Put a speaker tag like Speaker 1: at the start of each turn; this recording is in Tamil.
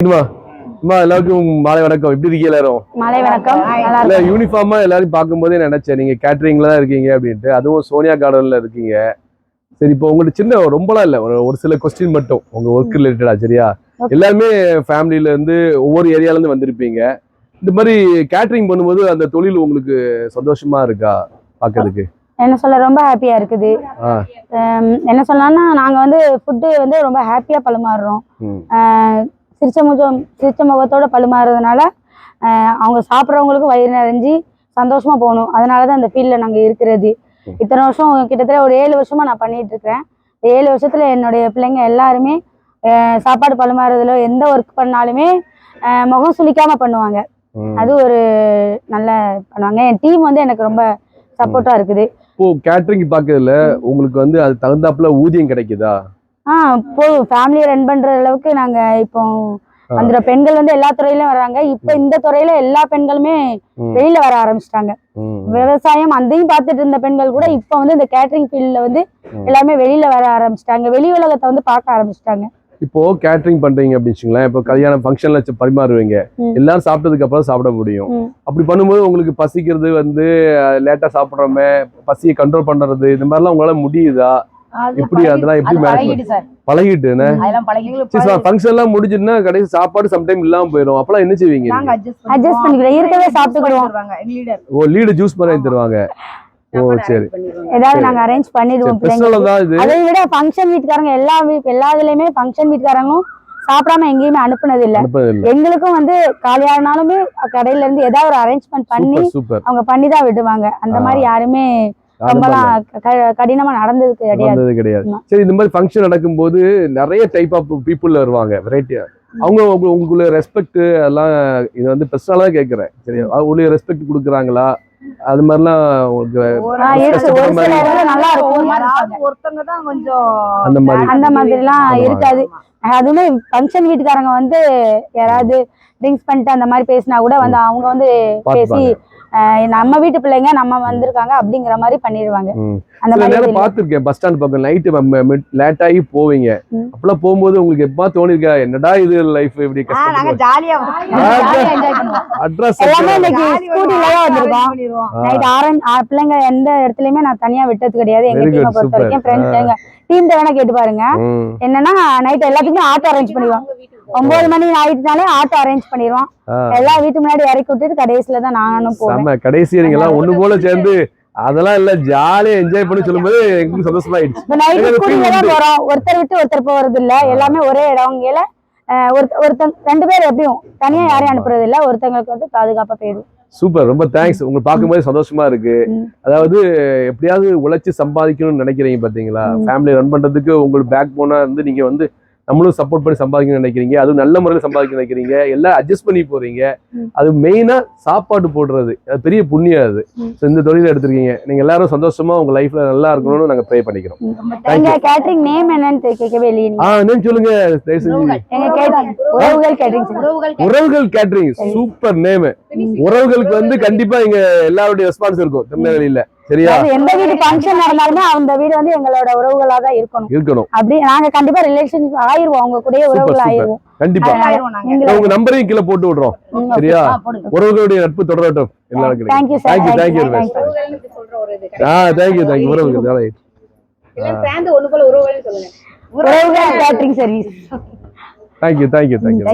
Speaker 1: அம்மா எல்லாருக்கும் மாலை வணக்கம். எப்படி இருக்கீங்க எல்லாரும்?
Speaker 2: மாலை வணக்கம்.
Speaker 1: இல்ல யூனிஃபார்மா எல்லாரும் பார்க்கும்போதே நினைச்சேன். நீங்க கேட்டரிங்ல தான் இருக்கீங்க அப்படின்ட்டு. அதுவும் சோனியா கார்டன்ல இருக்கீங்க. சரி இப்போ உங்களுக்கு சின்ன ரொம்பலாம் இல்ல. ஒரு ஒரு சில கொஸ்டின் மட்டும். உங்க ஒர்க் ரிலேட்டடா சரியா. எல்லாருமே ஃபேமிலில இருந்து ஒவ்வொரு ஏரியால இருந்து வந்திருப்பீங்க. இந்த மாதிரி கேட்டரிங் பண்ணும்போது அந்த தொழில் உங்களுக்கு சந்தோஷமா இருக்கா பார்க்கிறதுக்கு?
Speaker 2: என்ன சொல்ல ரொம்ப ஹாப்பியா இருக்குது. என்ன சொல்லலாம்னா நாங்க வந்து ஃபுட்டு வந்து ரொம்ப ஹாப்பியா பழுமாறுறோம்
Speaker 1: ம்.
Speaker 2: ஆஹ், சிரிச்ச முகம் சிரிச்ச முகத்தோட பழுமாறுறதுனால அவங்க சாப்பிட்றவங்களுக்கு வயிறு நிறைஞ்சி சந்தோஷமா போகணும். அதனால தான் இந்த ஃபீல்டில் நாங்கள் இருக்கிறது. இத்தனை வருஷம் கிட்டத்தட்ட ஒரு ஏழு வருஷமா நான் பண்ணிட்டு இருக்கிறேன். ஏழு வருஷத்துல என்னுடைய பிள்ளைங்க எல்லாருமே சாப்பாடு பழுமாறுறதுல எந்த ஒர்க் பண்ணாலுமே முகம் சுளிக்காம பண்ணுவாங்க. அது ஒரு நல்ல பண்ணுவாங்க. என் டீம் வந்து எனக்கு ரொம்ப சப்போர்ட்டா இருக்குது.
Speaker 1: இப்போ கேட்டரிங் பார்க்கறதுல உங்களுக்கு வந்து அது தகுந்தாப்புல ஊதியம் கிடைக்குதா?
Speaker 2: ஆ போதும் ஃபேமிலியை ரன் பண்ற அளவுக்கு நாங்க இப்போ. அந்த பெண்கள் வந்து எல்லா துறையிலும் வராங்க இப்போ இந்த துறையில எல்லா பெண்களுமே. வெளியில வர ஆரம்பிச்சிட்டாங்க. விவசாயம் அதையும் பார்த்துட்டு இருந்த பெண்கள் கூட இப்போ வந்து இந்த கேட்டரிங் ஃபீல்ட்ல வந்து. எல்லாமே வெளியில வர ஆரம்பிச்சிட்டாங்க வெளி உலகத்தை வந்து பார்க்க ஆரம்பிச்சிட்டாங்க
Speaker 1: இப்போ கேட்டரிங் பண்றீங்க அப்படின்னு இப்போ கல்யாண ஃபங்க்ஷன்ல பரிமாறுவீங்க. எல்லாரும் சாப்பிட்டதுக்கு அப்புறம் சாப்பிட முடியும். அப்படி பண்ணும்போது உங்களுக்கு பசிக்கிறது வந்து லேட்டா சாப்பிடுறோமே பசியை கண்ட்ரோல் பண்றது இந்த மாதிரிலாம் உங்களால முடியுதா எப்படி அதெல்லாம் எப்படி மேனேஜ்
Speaker 3: சார்.
Speaker 1: பழகிட்டு
Speaker 3: அதெல்லாம் பழகிட்டு
Speaker 1: ஃபங்க்ஷன் எல்லாம் முடிஞ்சுன்னா கடைசி சாப்பாடு சம்டைம் இல்லாம போயிடும் அப்பெல்லாம் என்ன செய்வீங்க
Speaker 3: நாங்க
Speaker 1: நீங்க?
Speaker 3: அட்ஜஸ்ட்
Speaker 2: Adjust பண்ணிக்கிறோம். இருக்கவே சாப்பிட்டுக்கிடுவோம்.
Speaker 3: லீடர்
Speaker 1: ஓ லீடு ஜூஸ் பண்ணி தருவாங்க. ஓ சரி.
Speaker 2: ஏதாவது. நாங்க அரேஞ்ச் பண்ணிடுவோம் அதை விட ஃபங்க்ஷன் வீட்டுக்காரங்க எல்லா எல்லா இதுலயுமே ஃபங்க்ஷன் வீட்டுக்காரங்களும் சாப்பிடாம எங்கேயுமே அனுப்புனது இல்ல எங்களுக்கும் வந்து காலியானாலுமே கடையில இருந்து ஏதாவது ஒரு அரேஞ்ச்மெண்ட் பண்ணி அவங்க பண்ணி தான் விடுவாங்க. அந்த. மாதிரி யாருமே கடினமா நடந்தது கிடையாது.
Speaker 1: வந்தது கிடையாது. சரி இந்த மாதிரி ஃபங்க்ஷன் நடக்கும்போது நிறைய டைப் ஆஃப் பீப்புள் வருவாங்க வெரைட்டியா அவங்க உங்க- உங்களுக்கு ரெஸ்பெக்ட் அதெல்லாம் இது வந்து பர்சனலா தான் கேட்கறேன். சரி உங்களுக்கு ரெஸ்பெக்ட் கொடுக்குறாங்களா? அது மாதிரிலாம் உங்களுக்கு அந்த மாதிரி.
Speaker 2: அந்த மாதிரிலாம். இருக்காது. அதுவுமே ஃபங்க்ஷன் வீட்டுக்காரங்க வந்து யாராவது ட்ரிங்க்ஸ் பண்ணிட்டு அந்த மாதிரி பேசினா கூட வந்து அவங்க வந்து பேசி நம்ம வீட்டு பிள்ளைங்க நம்ம வந்திருக்காங்க அப்படிங்கிற மாதிரி பண்ணிடுவாங்க. அந்த மாதிரி.
Speaker 1: பார்த்துருக்கேன் பஸ் ஸ்டாண்ட் பக்கம் நைட்டு லேட் ஆகி போவீங்க. அப்பெல்லாம் போகும்போது உங்களுக்கு எப்பா தோணிருக்கா? என்னடா இது லைஃப் இப்படி
Speaker 3: நாங்க ஜாலியா
Speaker 1: அட்ரஸ்
Speaker 2: எல்லாமே இன்னைக்கு ஸ்கூட்டில தான் வந்திருக்கோம். நைட் ஆரன் பிள்ளைங்க எந்த இடத்துலயுமே நான் தனியா விட்டது கிடையாது. எங்க டீமை பொறுத்த. வரைக்கும் ஃப்ரெண்ட்ஸ் எங்க டீம் வேணா கேட்டு பாருங்க என்னன்னா நைட் எல்லாத்துக்குமே ஆட்டோ அரேஞ்ச் பண்ணிடுவோம். ஒன்பது மணி ஆயிட்டுனாலே ஆட்டோ அரேஞ்ச் பண்ணிடுவோம். எல்லா வீட்டு முன்னாடி இறக்கி விட்டுட்டு கடைசியில தான் நானும் போவேன்.
Speaker 1: கடைசி நீங்க எல்லாம் ஒண்ணு போல சேர்ந்து அதெல்லாம் இல்ல ஜாலியா என்ஜாய் பண்ணி சொல்லும்போது எங்களுக்கு உண்டு.
Speaker 2: போறோம். ஒருத்தர் விட்டு ஒருத்தர் போறது இல்ல எல்லாமே ஒரே இடவங்கல ஒருத்த ஒருத்தங்க ரெண்டு பேர் எப்படியும் தனியா யாரையும் அனுப்புறது இல்ல ஒருத்தங்களுக்கு வந்து பாதுகாப்பா போயிடும்.
Speaker 1: சூப்பர் ரொம்ப தேங்க்ஸ் உங்களை பார்க்கும்போது சந்தோஷமா இருக்கு. அதாவது எப்படியாவது உழைச்சு சம்பாதிக்கணும்னு நினைக்கிறீங்க பாத்தீங்களா. ஃபேமிலி ரன் பண்றதுக்கு உங்களுக்கு பேக் போனா இருந்து நீங்க வந்து நம்மளும் சப்போர்ட் பண்ணி சம்பாதிக்கணும்னு நினைக்கிறீங்க. அதுவும் நல்ல முறையில் சம்பாதிக்க நினைக்கிறீங்க. எல்லாம் அட்ஜஸ்ட் பண்ணி போறீங்க. அது மெயினா சாப்பாடு போடுறது. அது பெரிய புண்ணியம் அது. இந்த தொழில எடுத்திருக்கீங்க. நீங்க எல்லாரும் சந்தோஷமா உங்க லைஃப்ல நல்லா இருக்கணும்னு நாங்க ப்ரே பண்ணிக்கிறோம்.
Speaker 2: கேட்டரிங் நேம் என்னன்னு கேட்கவே இல்லையே நீங்க.
Speaker 1: ஆ நேம் சொல்லுங்க
Speaker 2: உறவுகள். கேட்டரிங்
Speaker 1: சூப்பர் நேம் உறவுகளுக்கு வந்து கண்டிப்பா இங்க எல்லாருடைய ரெஸ்பான்ஸ் இருக்கும். திருநெல்வேலியில. சரியா?
Speaker 2: எந்த வீடு ஃபங்க்ஷன் நடந்தாலுமே அந்த வீடு வந்து எங்களோட உறவுகளா தான் இருக்கணும்.
Speaker 1: இருக்கணும்.
Speaker 2: அப்படி நாங்க கண்டிப்பா ரிலேஷன்ஷிப் ஆயிருவோம். அவங்க கூடயே
Speaker 1: Super,
Speaker 2: உறவுகள். ஆயிருவோம்
Speaker 1: கண்டிப்பா உங்க நம்பரையும் கீழே போட்டு விடுறோம். சரியா? உறவுகளுடைய நட்பு தொடரட்டும். எல்லாருக்கும்
Speaker 2: தேங்க்யூ. தேங்க்யூ
Speaker 3: உறவுகள்னு சொல்ற ஒரு இது
Speaker 1: ஆ தேங்க்யூ தேங்க்யூ உறவுகள்
Speaker 3: சேர்ந்து ஒண்ணு போல உறவுகள்னு சொல்லுங்க.
Speaker 2: உறவுகள் catering service
Speaker 1: thank you thank you thank you